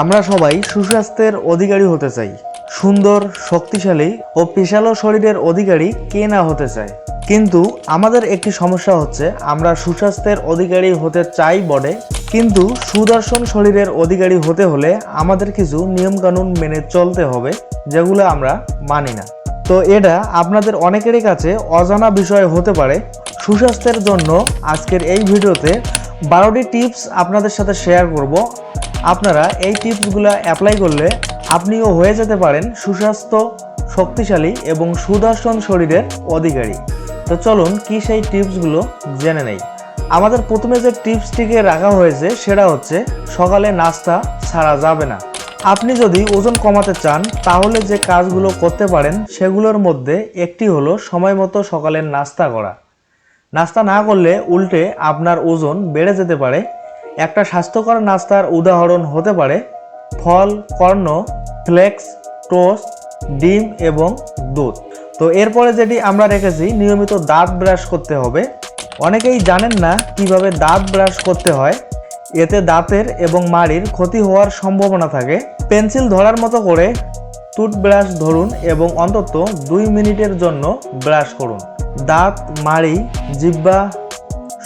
আমরা সবাই সুস্বাস্থ্যের অধিকারী হতে চাই, সুন্দর, শক্তিশালী ও পেশালো শরীরের অধিকারী কে না হতে চায়। কিন্তু আমাদের একটি সমস্যা হচ্ছে, আমরা সুস্বাস্থ্যের অধিকারী হতে চাই বটে, কিন্তু সুদর্শন শরীরের অধিকারী হতে হলে আমাদের কিছু নিয়মকানুন মেনে চলতে হবে, যেগুলো আমরা মানি না। তো এটা আপনাদের অনেকেরই কাছে অজানা বিষয় হতে পারে। সুস্বাস্থ্যের জন্য আজকের এই ভিডিওতে বারোটি টিপস আপনাদের সাথে শেয়ার করব। আপনারা এই টিপসগুলো অ্যাপ্লাই করলে আপনিও হয়ে যেতে পারেন সুস্বাস্থ্য, শক্তিশালী এবং সুদর্শন শরীরের অধিকারী। তো চলুন কি সেই টিপসগুলো জেনে নেই। আমাদের প্রথমে যে টিপসটিকে রাখা হয়েছে সেটা হচ্ছে, সকালে নাস্তা ছাড়া যাবে না। আপনি যদি ওজন কমাতে চান, তাহলে যে কাজগুলো করতে পারেন সেগুলোর মধ্যে একটি হলো সময় মতো সকালের নাস্তা করা। নাস্তা না করলে উল্টে আপনার ওজন বেড়ে যেতে পারে একটা স্বাস্থ্যকর নাস্তার উদাহরণ হতে পারে ফল, কর্ণ, ফ্লেক্স, টোস্ট, ডিম এবং দুধ। তো এরপরে যেটি আমরা রেখেছি, নিয়মিত দাঁত ব্রাশ করতে হবে। অনেকেই জানেন না কীভাবে দাঁত ব্রাশ করতে হয়। এতে দাঁতের এবং মাড়ির ক্ষতি হওয়ার সম্ভাবনা থাকে। পেন্সিল ধরার মতো করে টুথব্রাশ ধরুন এবং অন্তত দুই মিনিটের জন্য ব্রাশ করুন। দাঁত, মাড়ি জিব্বা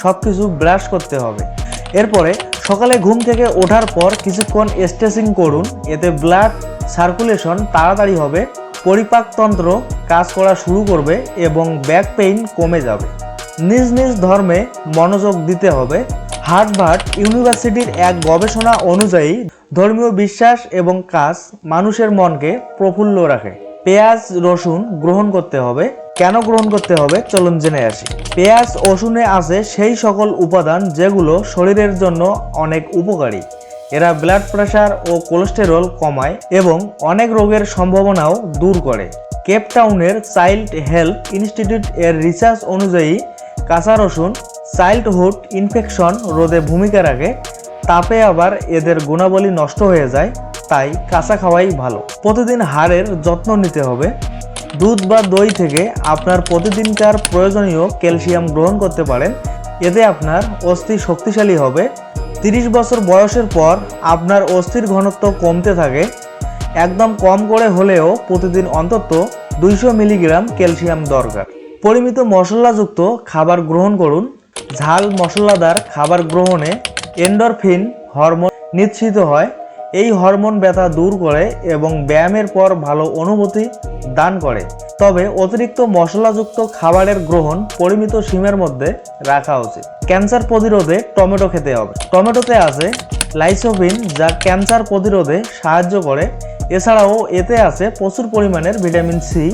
সব কিছু ব্রাশ করতে হবে। এরপরে সকালে ঘুম থেকে ওঠার পর কিছুক্ষণ স্ট্রেচিং করুন, এতে ব্লাড সার্কুলেশন তাড়াতাড়ি হবে পরিপাকতন্ত্র কাজ করা শুরু করবে এবং ব্যাক পেইন কমে যাবে। নিজ নিজ ধর্মে মনোযোগ দিতে হবে। হার্টভার্ট ইউনিভার্সিটির এক গবেষণা অনুযায়ী ধর্মীয় বিশ্বাস এবং কাজ মানুষের মনকে প্রফুল্ল রাখে। পেঁয়াজ, রসুন গ্রহণ করতে হবে। কেন গ্রহণ করতে হবে? চলুন জেনে আসি। পেঁয়াজ, রসুনে আছে সেই সকল উপাদান যেগুলো শরীরের জন্য অনেক উপকারী। এরা ব্লাড প্রেশার ও কোলেস্টেরল কমায় এবং অনেক রোগের সম্ভাবনাও দূর করে। কেপটাউনের চাইল্ড হেলথ ইনস্টিটিউট এর রিসার্চ অনুযায়ী, কাঁচা রসুন চাইল্ডহুড ইনফেকশন রোধে ভূমিকা রাখে, তাপে আবার এদের গুণাবলী নষ্ট হয়ে যায়, তাই কাঁচা খাওয়াই ভালো। প্রতিদিন হাড়ের যত্ন নিতে হবে। দুধ বা দই থেকে আপনার প্রতিদিনকার প্রয়োজনীয় ক্যালসিয়াম গ্রহণ করতে পারেন। এতে আপনার অস্থি শক্তিশালী হবে। তিরিশ বছর বয়সের পর আপনার অস্থির ঘনত্ব কমতে থাকে। একদম কম করে হলেও প্রতিদিন অন্তত দুইশো মিলিগ্রাম ক্যালসিয়াম দরকার। পরিমিত মশলাযুক্ত খাবার গ্রহণ করুন। ঝাল মশলাদার খাবার গ্রহণে এন্ডরফিন হরমোন নিঃসৃত হয়। এই হরমোন ব্যথা দূর করে এবং ব্যায়ামের পর ভালো অনুভূতি দান করে। তবে অতিরিক্ত মশলাযুক্ত খাবারের গ্রহণ পরিমিত সীমের মধ্যে রাখা উচিত। ক্যান্সার প্রতিরোধে টমেটো খেতে হবে। টমেটোতে আছে লাইসোভিন যা ক্যান্সার প্রতিরোধে সাহায্য করে। এছাড়াও এতে আছে প্রচুর পরিমাণের ভিটামিন সি।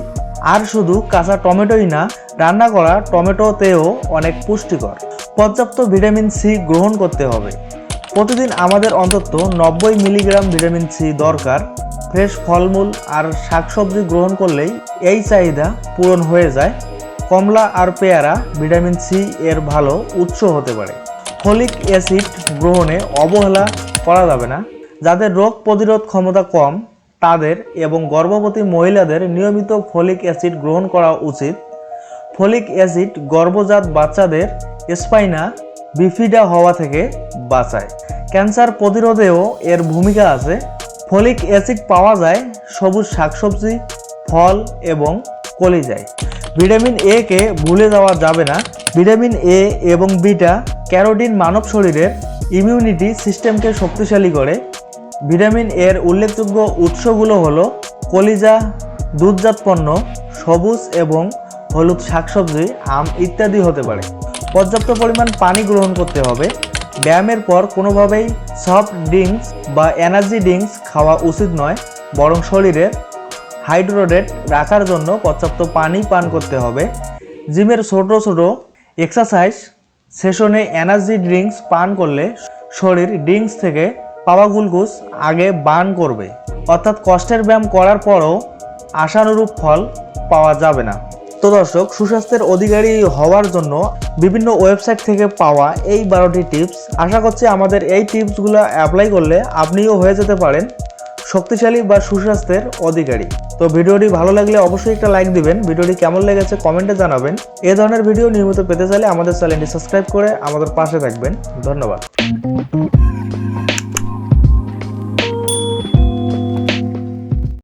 আর শুধু কাঁচা টমেটোই না, রান্না করা টমেটোতেও অনেক পুষ্টিকর। পর্যাপ্ত ভিটামিন সি গ্রহণ করতে হবে। প্রতিদিন আমাদের অন্তত নব্বই মিলিগ্রাম ভিটামিন সি দরকার। ফ্রেশ ফলমূল আর শাকসবজি গ্রহণ করলেই এই চাহিদা পূরণ হয়ে যায়। কমলা আর পেয়ারা ভিটামিন সি এর ভালো উৎস হতে পারে। ফলিক অ্যাসিড গ্রহণে অবহেলা করা যাবে না। যাদের রোগ প্রতিরোধ ক্ষমতা কম, তাদের এবং গর্ভবতী মহিলাদের নিয়মিত ফলিক অ্যাসিড গ্রহণ করা উচিত। ফলিক অ্যাসিড গর্ভজাত বাচ্চাদের স্পাইনা, বিফিডা হওয়া থেকে বাঁচায়। ক্যান্সার প্রতিরোধেও এর ভূমিকা আছে। ফলিক অ্যাসিড পাওয়া যায় সবুজ শাকসবজি, ফল এবং কলিজায়। ভিটামিন এ কে ভুলে যাওয়া যাবে না। ভিটামিন এ এবং বিটা ক্যারোটিন মানব শরীরের ইমিউনিটি সিস্টেমকে শক্তিশালী করে। ভিটামিন এর উল্লেখযোগ্য উৎসগুলো হলো কলিজা, দুধজাত পণ্য, সবুজ এবং হলুদ শাকসবজি, আম ইত্যাদি হতে পারে। পর্যাপ্ত পরিমাণ পানি গ্রহণ করতে হবে। ব্যায়ামের পর কোনোভাবেই সফট ড্রিঙ্কস বা এনার্জি ড্রিঙ্কস খাওয়া উচিত নয়, বরং শরীরে হাইড্রোডেট রাখার জন্য পর্যাপ্ত পানি পান করতে হবে। জিমের ছোট ছোট এক্সারসাইজ সেশনে এনার্জি ড্রিঙ্কস পান করলে শরীর ড্রিঙ্কস থেকে পাওয়া গ্লুকোজ আগে বার্ন করবে। অর্থাৎ কষ্টের ব্যায়াম করার পরও আশানুরূপ ফল পাওয়া যাবে না। তো দর্শক, সুস্বাস্থ্যের অধিকারী হওয়ার জন্য বিভিন্ন ওয়েবসাইট থেকে পাওয়া এই বারোটি টিপস। আশা করছি আমাদের এই টিপসগুলো অ্যাপ্লাই করলে আপনিও হয়ে যেতে পারেন শক্তিশালী বা সুস্বাস্থ্যের অধিকারী। তো ভিডিওটি ভালো লাগলে অবশ্যই একটা লাইক দিবেন। ভিডিওটি কেমন লেগেছে কমেন্টে জানাবেন। এ ধরনের ভিডিও নিয়মিত পেতে চাইলে আমাদের চ্যানেলটি সাবস্ক্রাইব করে আমাদের পাশে থাকবেন। ধন্যবাদ।